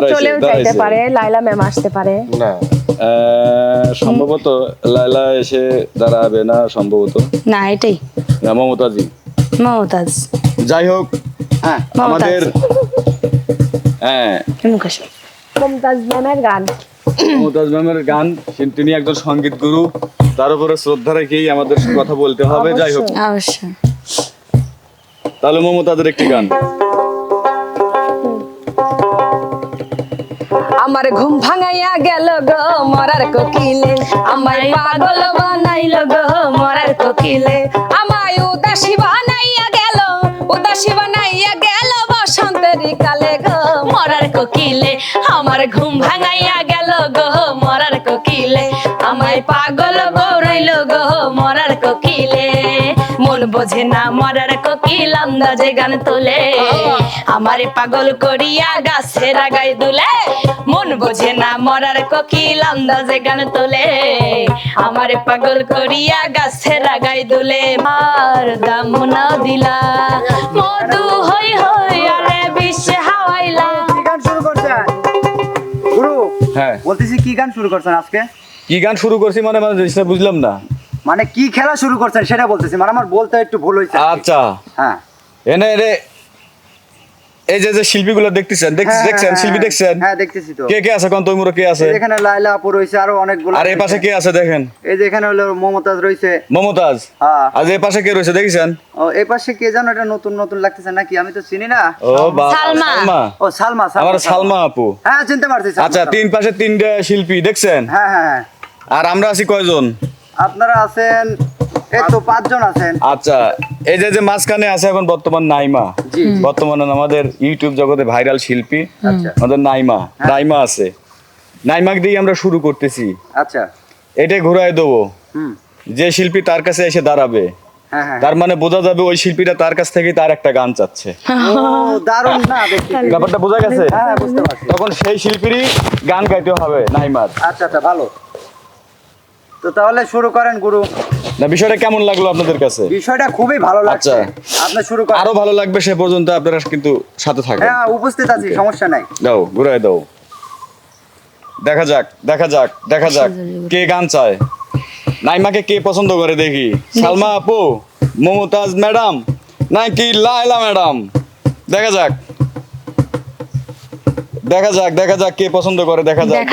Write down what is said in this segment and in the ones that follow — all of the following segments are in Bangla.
চলেও যাইতে পারে লাইলা ম্যাম আসতে পারে। না। সম্ভবত লাইলা এসে দাঁড়াবে না সম্ভবত। না এটাই। না মমতাজি। মমতাজ। যাই হোক হ্যাঁ আমাদের হ্যাঁ। মমতাজ ম্যামের গান। মমতাজ ম্যামের গান তিনি একজন সংগীত গুরু। তার উপরে শ্রদ্ধা রেখেই আমাদের কথা বলতে হবে যাই হোক। অবশ্যই। তাহলে মমতাজের একটি গান। আমার ঘুম ভাঙাইয়া গেল গো মরার কোকিলে। আমায় পাগল বানাইল গো মরার কোকিলে। আমায় উদাসী বানাইয়া গেল উদাসী বানাইয়া গেল বসন্তের কালে গো মরার কোকিলে। আমার ঘুম ভাঙাইয়া গেল গো মরার কোকিলে। আমায় পাগল বৌরাইল গো মরার কোকিলে। মন বোঝে না মরার কোকিল আন্দাজে গান তোলে। আমারে পাগল করিয়া গাছের আগায় দুলে। মন বোঝে না মরার কোকিল আন্দাজে গান তোলে। আমারে পাগল করিয়া গাছের আগায় দুলে। মার দাম না দিলা মধু হই হই আরে বিশ্বে হাওয়াইলা। কি গান শুরু করছেন? গুরু হ্যাঁ। বলতেছি কি গান শুরু করছেন আজকে? কি গান শুরু করছি মানে মানে বুঝলাম না। মানে কি খেলা শুরু করছেন সেটা বলতেছি মানে আমার বলতে একটু ভুল হয়েছে আচ্ছা। হ্যাঁ। এনে রে এই যে যে শিল্পীগুলো দেখতেছেন দেখ- হ্যাঁ, দেখছেন হ্যাঁ, শিল্পী হ্যাঁ, দেখছেন? হ্যাঁ দেখতেছি তো। কে কে আছে? কোন তৈমুর কে আছে? এখানে লাইলা আপু রয়েছে আরও অনেকগুলো আর এই পাশে কে আছে দেখেন? এই যে এখানে হলো মমতাজ রয়েছে। মমতাজ? হ্যাঁ। আর এই পাশে কে রয়েছে দেখেছেন? ও এই পাশে কে জানো এটা নতুন নতুন লাগতেছে নাকি? আমি তো চিনি না। ও বাবা সালমা। সালমা। ও সালমা আমার সালমা। আপু। হ্যাঁ চিনতে পারছি আচ্ছা তিন পাশে তিনটা শিল্পী দেখছেন? হ্যাঁ হ্যাঁ। আর আমরা আছি কয়জন? আপনারা আছেন এই তো পাঁচজন আছেন। আচ্ছা এই যে যে মাঝখানে আছে এখন বর্তমান নাইমা। বর্তমানে আমাদের ইউটিউব জগতে ভাইরাল শিল্পী আচ্ছা। আমাদের নাইমা নাইমা আছে। নাইমাকে দিয়ে আমরা শুরু করতেছি। আচ্ছা। দেবো। যে শিল্পী তার কাছে এসে দাঁড়াবে হ্যাঁ হ্যাঁ। তার মানে বোঝা যাবে ওই শিল্পীটা তার কাছ থেকে তার একটা গান চাচ্ছে। দারুণ না ব্যাপারটা বোঝা গেছে? হ্যাঁ বুঝতে পারছি। তখন সেই শিল্পীরই গান গাইতে হবে নাইমার। আচ্ছা আচ্ছা ভালো। তো তাহলে শুরু করেন গুরু। না বিষয়টা কেমন লাগল আপনাদের কাছে? বিষয়টা খুবই ভালো লাগছে। আচ্ছা। আপনি শুরু করেন। আরও ভালো লাগবে সে পর্যন্ত আপনারা কিন্তু সাথে থাকবেন। হ্যাঁ উপস্থিত আছি সমস্যা নাই। দাও দাও। দেখা যাক দেখা যাক দেখা যাক কে গান চায়। নাইমাকে কে পছন্দ করে দেখি। সালমা আপু মমতাজ ম্যাডাম নাকি লায়লা ম্যাডাম? দেখা যাক। দেখা যাক দেখা যাক কে পছন্দ করে দেখা যাক।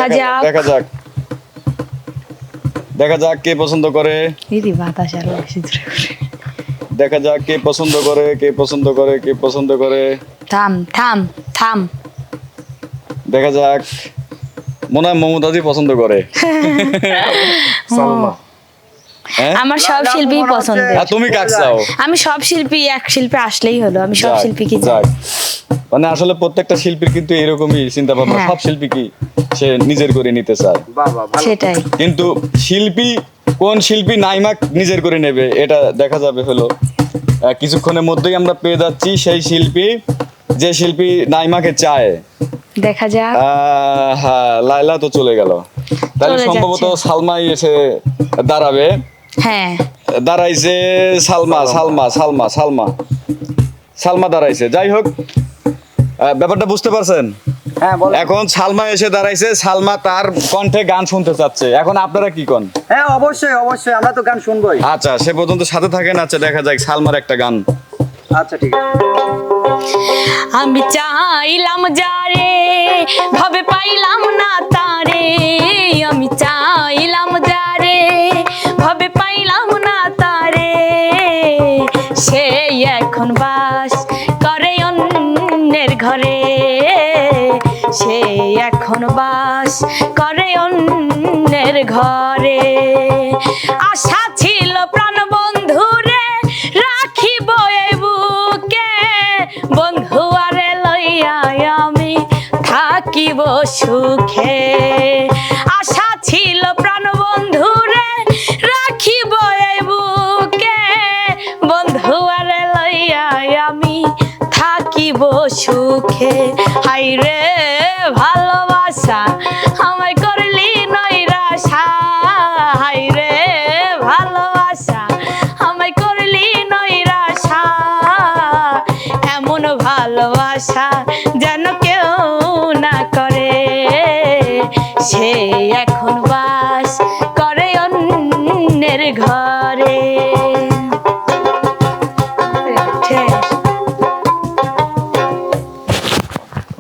দেখা যাক। দেখা যাক কে পছন্দ করে। দিদি বাতাস আরও বেশি জোরে করে। দেখা যাক কে পছন্দ করে কে পছন্দ করে কে পছন্দ করে। থাম থাম থাম। দেখা যাক। মনে হয় মমতাজি পছন্দ করে। সালমা। আমার সব শিল্পী পছন্দের। আর তুমি কাক চাও? আমি সব শিল্পী এক শিল্পী আসলেই হলো আমি সব যাক, শিল্পীকে যাক। মানে আসলে প্রত্যেকটা শিল্পীর কিন্তু এরকমই চিন্তা ভাবনা হ্যাঁ। সব শিল্পী কি সে নিজের করে নিতে চায়? সেটাই। কিন্তু শিল্পী কোন শিল্পী নাইমাক নিজের করে নেবে এটা দেখা যাবে হলো। কিছুক্ষণের মধ্যেই আমরা পেয়ে যাচ্ছি সেই শিল্পী যে শিল্পী নাইমাকে চায়। দেখা যাক। আহ, হ্যাঁ লাইলা তো চলে গেল। তাহলে সম্ভবত সালমাই এসে দাঁড়াবে। হ্যাঁ। দাঁড়াইছে সালমা সালমা। সালমা সালমা সালমা। দাঁড়াইছে। যাই হোক ব্যাপারটা বুঝতে পারছেন? হ্যাঁ এখন সালমা এসে দাঁড়াইছে সালমা তার কণ্ঠে গান শুনতে চাচ্ছে। এখন আপনারা কি কন? হ্যাঁ অবশ্যই অবশ্যই আমরা তো গান শুনবোই। আচ্ছা সে পর্যন্ত সাথে থাকেন আচ্ছা দেখা যাক সালমার একটা গান। আচ্ছা ঠিক আছে। আমি চাইলাম যারে ভাবে পাইলাম না তারে আমি চাইলাম এখন বাস করে অন্যের ঘরে। সে এখন বাস করে অন্যের ঘরে। আশা ছিল প্রাণ বন্ধুরে রাখিব এই বুকে। বন্ধু আরে লইয়া আমি থাকিব সুখে। সুখে হাই রে ভালোবাসা আমায়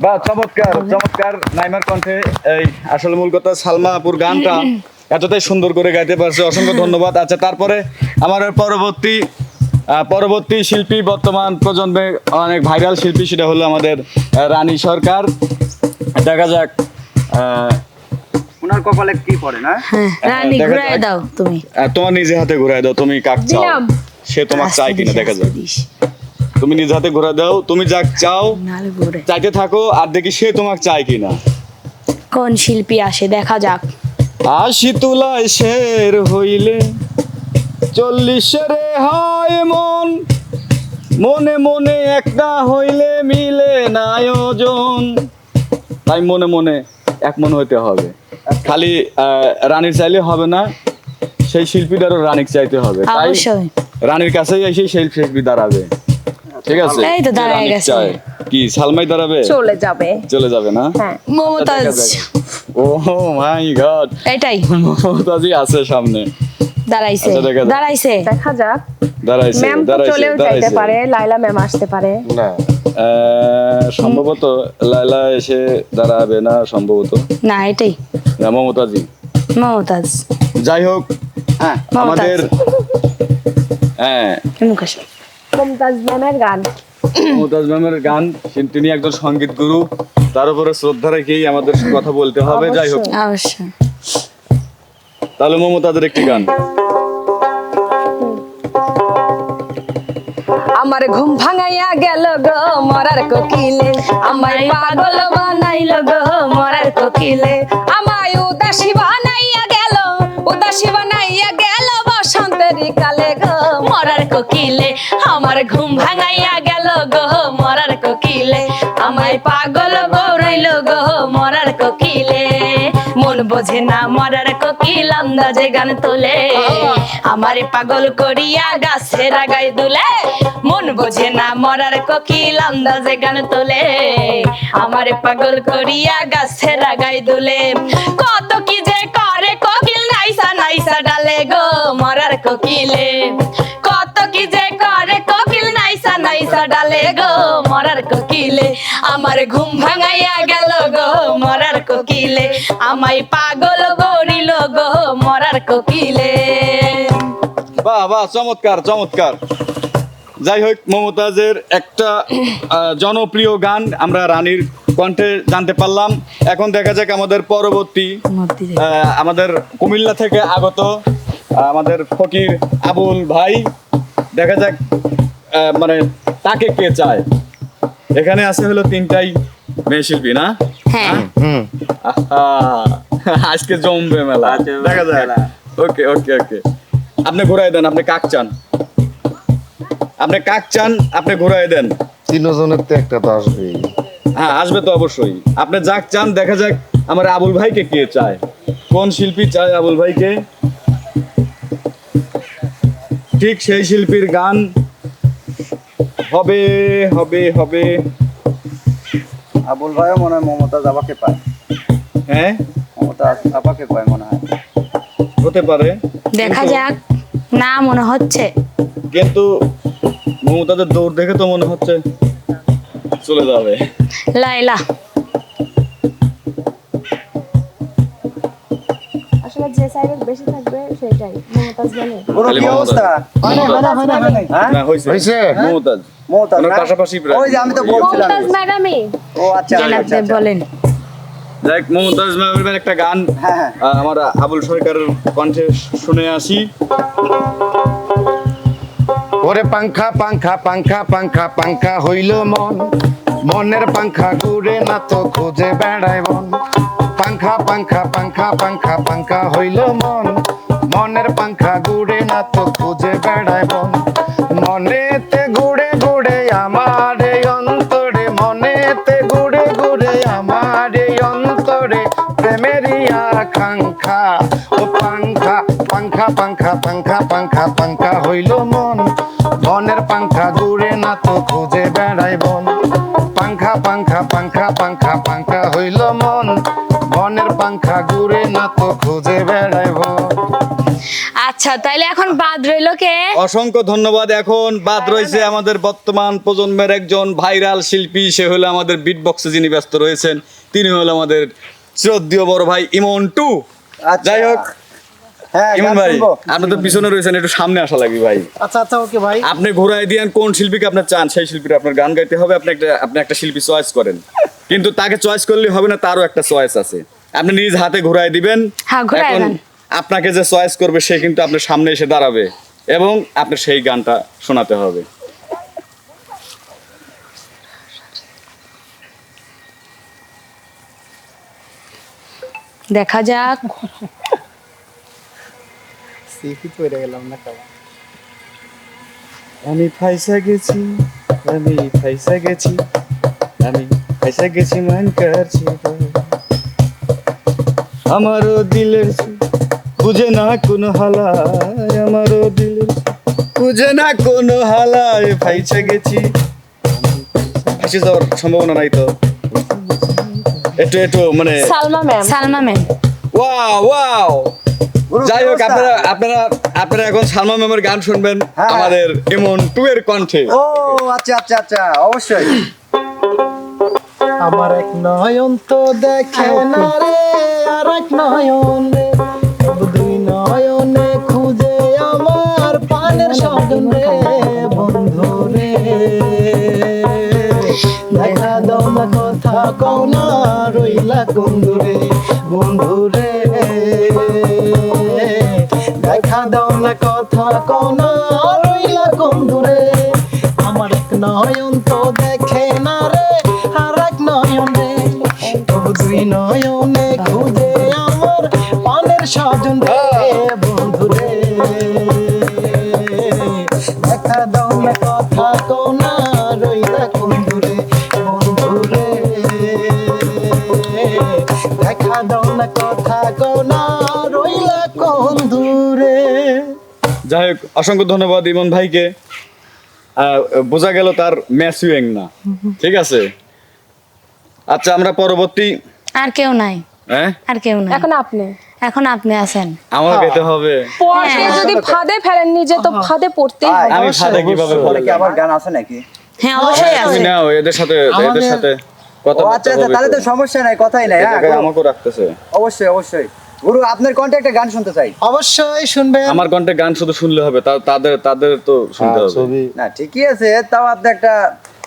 বা চমৎকার চমৎকার নাইমার কণ্ঠে এই আসলে মূল কথা সালমা আপুর গানটা এতটাই সুন্দর করে গাইতে পারছে। অসংখ্য ধন্যবাদ। আচ্ছা তারপরে আমার পরবর্তী পরবর্তী শিল্পী বর্তমান প্রজন্মে অনেক ভাইরাল শিল্পী সেটা হলো আমাদের রানী সরকার। দেখা যাক আহ, ওনার কপালে কি পড়ে না? হ্যাঁ রানী দেখা দাও তুমি। তোমার নিজে হাতে ঘুরাই দাও তুমি কাক চাও? সে তোমার চাই কিনা দেখা যাক। দিস। তুমি নিজে হাতে ঘুরা দাও তুমি যাক চাও চাইতে থাকো আর দেখি সে তোমাকে চায় কিনা। কোন শিল্পী আসে দেখা যাক। আশি তুলায় শের হইলে চল্লিশেরে হয় মন। মনে মনে একটা হইলে মিলে না ওজন তাই মনে মনে এক মন হইতে হবে। খালি রানীর চাইলে হবে না সেই শিল্পীটারও রানীর চাইতে হবে। তাই রানীর কাছেই এসে সেই শিল্পী দাঁড়াবে। ঠিক আছে। এই তো দাঁড়ায় গেছে। কি সালমাই দাঁড়াবে? চলে যাবে। চলে যাবে না? হ্যাঁ। মমতাজ। Oh my god. এটাই। মমতাজি আছে সামনে। দাঁড়াইছে। আচ্ছা। দাঁড়াইছে। দেখা যাক। দাঁড়াইছে ম্যাম তো দাঁড়াইছে চলেও যাইতে দাঁড়াইছে। পারে লাইলা ম্যাম আসতে পারে। না। সম্ভবত লাইলা এসে দাঁড়াবে না সম্ভবত। না এটাই। না, মমতাজি। মমতাজ। যাই হোক হ্যাঁ। আমাদের হ্যাঁ। মমতাজ ম্যামের গান। মমতাজ ম্যামের গান তিনি একজন সংগীত গুরু। তার উপরে শ্রদ্ধা রেখেই আমাদের কথা বলতে হবে যাই হোক। অবশ্যই। তাহলে মমতাজের একটি গান। আমার ঘুম ভাঙাইয়া গেল গো মরার কোকিলে। আমায় পাগল বানাইল গো মরার কোকিলে। আমায় উদাসী বানাইয়া গেল উদাসী বানাইয়া গেল কালে গো। মরার কোকিলে, আমার ঘুম ভাঙাইয়া গেল গো। মরার কোকিলে, আমায় পাগল বৌরাইল গো। মরার কোকিলে, মন বোঝে না মরার কোকিল আন্দাজে গান তোলে। আমার পাগল করিয়া গাছে রাগাই দুলে। মন বোঝে না মরার কোকিল আন্দাজে গান তোলে। আমার পাগল করিয়া গাছে রাগাই দুলে। কত কি যে ডালে গো মরার কোকিলে। আমার ঘুম ভাঙাইয়া গেল গো মরার কোকিলে। আমায় পাগল গরিল গো মরার কোকিলে। বাহ বাহ চমৎকার চমৎকার। যাই হোক মমতাজের একটা জনপ্রিয় গান আমরা রানীর কণ্ঠে জানতে পারলাম। এখন দেখা যাক আমাদের পরবর্তী আহ, আমাদের কুমিল্লা থেকে আগত আমাদের ফকির আবুল ভাই। দেখা যাক আহ, মানে তাকে কে চায়? এখানে আছে হলো তিনটাই মেয়ে শিল্পী না? হ্যাঁ। আজকে জমবে মেলা। দেখা যায় ওকে ওকে ওকে। আপনি ঘুরাই দেন আপনি কাক চান? আপনি কাক চান আপনি ঘুরাই দেন। তিনজনের তো একটা তো আসবেই। হ্যাঁ আসবে তো অবশ্যই। আপনি যাক চান দেখা যাক আমার আবুল ভাইকে কে চায়। কোন শিল্পী চায় আবুল ভাইকে? ঠিক সেই শিল্পীর গান হবে হবে হবে। আবুল ভাইও মনে হয় মমতাজ আবাকে পায়। হ্যাঁ? মমতাজ আবাকে পায় মনে হয়। হতে পারে। দেখা যাক না মনে হচ্ছে। কিন্তু মমতাদের দৌড় দেখে তো মনে হচ্ছে চলে যাবে। লাইলা আসলে যে সাইডে বেশি থাকবে সেটাই মমতাজ মানে। পুরো কি। অবস্থা? হ্যাঁ? না হয়েছে। হয়েছে? মমতাজ। মমতাজ পাশাপাশি ওই যে আমি তো বলছিলাম। মমতাজ ম্যাডামই। ও আচ্ছা আচ্ছা, আচ্ছা। মমতাজ ম্যামের একটা গান। হ্যাঁ হ্যাঁ। আমার আবুল সরকারের কণ্ঠে শুনে আসি। ওরে পাংখা পাংখা পাংখা পাংখা পাংখা হইল মন। মনের পাংখা ঘুরে না তো খুঁজে বেড়ায় মন। পাংখা পাংখা পাংখা পাংখা পাংখা হইল মন। মনের পাংখা ঘুরে না তো খুঁজে বেড়ায় মন। মনেতে আমার অন্তরে, মনেতে ঘুরে ঘুরে আমার অন্তরে প্রেমেরই আকাঙ্ক্ষা। ও পাংখা পাংখা পাংখা পাংখা পাংখা পাংখা হইল মন। বনের পাংখা ঘুরে না তো খুঁজে বেড়াই বন। পাংখা পাংখা পাংখা পাংখা পাংখা হইল মন। বনের পাংখা ঘুরে না তো খুঁজে বেড়াইব আচ্ছা তাইলে এখন বাদ রইল কে? অসংখ্য ধন্যবাদ। এখন বাদ রয়েছে আমাদের বর্তমান প্রজন্মের একজন ভাইরাল শিল্পী সে হলো আমাদের বিট বক্সে যিনি ব্যস্ত রয়েছেন তিনি হলো আমাদের শ্রদ্ধীয় বড় ভাই ইমন টু। আচ্ছা। যাই হোক হ্যাঁ ইমন ভাই আপনি তো পিছনে রয়েছেন একটু সামনে আসা লাগবে ভাই। আচ্ছা আচ্ছা ওকে ভাই। আপনি ঘোরায় দিয়েন কোন শিল্পীকে আপনি চান? সেই শিল্পীর আপনার গান গাইতে হবে আপনি একটা আপনি একটা শিল্পী চয়েস করেন। কিন্তু তাকে চয়েস করলে হবে না তারও একটা চয়েস আছে। আপনি নিজ হাতে ঘোরায় দিবেন। হ্যাঁ, ঘোরায় এখন দেন। আপনাকে যে চয়েস করবে সে কিন্তু আপনার সামনে এসে দাঁড়াবে এবং আপনি সেই গানটা শোনাতে হবে। দেখা যাক। সিফি পড়ে গেলাম না কাবা আমি ফাইসা গেছি আমি ফাইসা গেছি আমি ফাইসা গেছি মান করছি আমারও দিলের বুঝে না কোনো হালায় আমারও দিলের সু- বুঝে না কোনো হালায় ফাইসা গেছি। ফাইসে যাওয়ার সম্ভাবনা নাই তো। একটু একটু মানে Salma ma'am. Salma ma'am. Wow wow. যাই হোক আপনারা আপনারা আপনারা এখন সালমা ম্যামের গান শুনবেন হ্যাঁ। আমাদের এমন টু এর কণ্ঠে। ও আচ্ছা আচ্ছা আচ্ছা অবশ্যই। আমার এক নয়ন তো দেখে না রে আর এক নয়ন রে। দেখা দাও না কথা কও না, রইলা কুন্দুরে, বন্ধুরে। বন্ধু দেখা দাও না কথা কও না দেখা দাও না কথা কও না রইলা বন্ধু রে যাই হোক অসংখ্য ধন্যবাদ ইমন ভাইকে। বোঝা গেল তার না। ঠিক আছে? আচ্ছা আমরা পরবর্তী আর কেউ নাই। হ্যাঁ? আর কেউ নাই। এখন আপনি। এখন আপনি আছেন। আমার গাইতে হবে। পড়তে যদি ফাঁদে ফেলেন নিজে তো ফাঁদে পড়তেই ভাই, হবে। আমি ফাঁদে কীভাবে বলে কি আমার গান আছে নাকি? হ্যাঁ অবশ্যই তুমি আছে। নাও এদের সাথে এদের সাথে। আচ্ছা আচ্ছা তাহলে তো সমস্যা নাই কথাই নাই হ্যাঁ আমাকে রাখতেছে। অবশ্যই অবশ্যই। গুরু আপনার কন্ট্যাক্টে গান শুনতে চাই। অবশ্যই শুনবেন। আমার কণ্ঠে গান শুধু শুনলে হবে তাদের তাদের তো শুনতে হবে। না ঠিকই আছে তাও আপনি একটা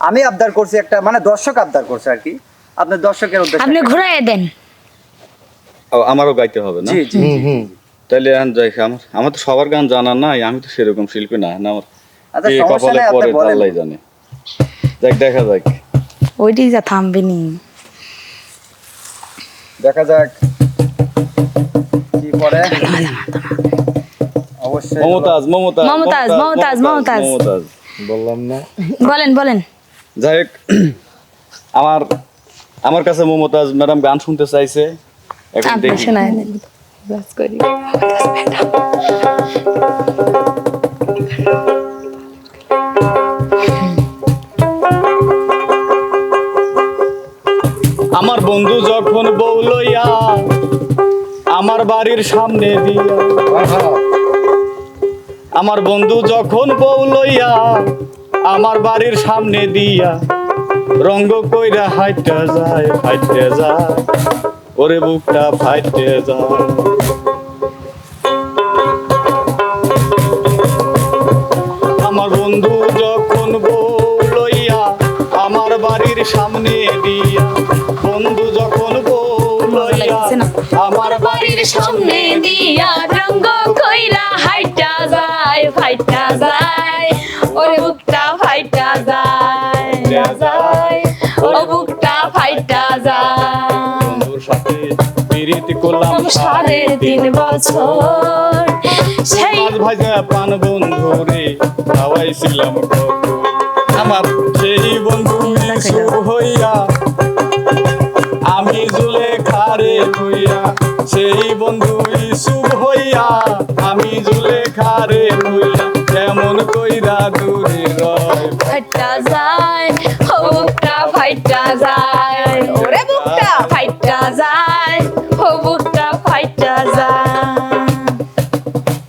আমি আবদার করছি একটা মানে দর্শক আবদার করছে আর কি। আপনার দর্শকের আপনি উদ্দেশ্যে ঘুরাই দেন। আমারও গাইতে হবে না? জি জি জি। তাহলে যাই আমার আমার তো সবার গান জানা নাই আমি তো সেরকম শিল্পী না না আমার আচ্ছা সমস্যা কপালে নাই আপনি পরে বলেন। জানে। দেখ দেখা যাক। ওইটি যা থামবে নি। দেখা যাক কি পরে অবশ্যই মমতাজ মমতাজ মমতাজ, মমতাজ, মমতাজ। মমতাজ। বললাম না। বলেন বলেন। যাই হোক আমার আমার কাছে মমতাজ ম্যাডাম গান শুনতে চাইছে। এখন দেখি। শোনায় করি আমার বন্ধু যখন বউ লইয়া আমার বাড়ির সামনে দিয়া, আমার বন্ধু যখন বউ লইয়া আমার বাড়ির সামনে দিয়া রঙ্গ কইরা হাইটা যায় ফাইটে যায়, ওরে বুকটা ফাইটে যায়। আমার বন্ধু যখন বউ সামনে দিয়া বন্ধু যখন? আমার বাড়ির সামনে দিয়া রঙ্গ কইরা হাইটা যায় ফাইটা যায় ওরে বুকটা ফাইটা যায় যায় ও বুকটা ফাইটা যায়। বন্ধুর সাথে পিরিতি করলাম সাড়ে তিন বছর। সেই মাছ ভাজা পান বন্ধু রে খাওয়াইছিলাম কত। আমার সেই বন্ধু হইয়া আমি জুলে খারে হইয়া সেই বন্ধু ইসুব হইয়া আমি জুলে খারে হইয়া কেমন কইরা দূরে রয়। ফাইটা যায় ও ফাইটা যায়।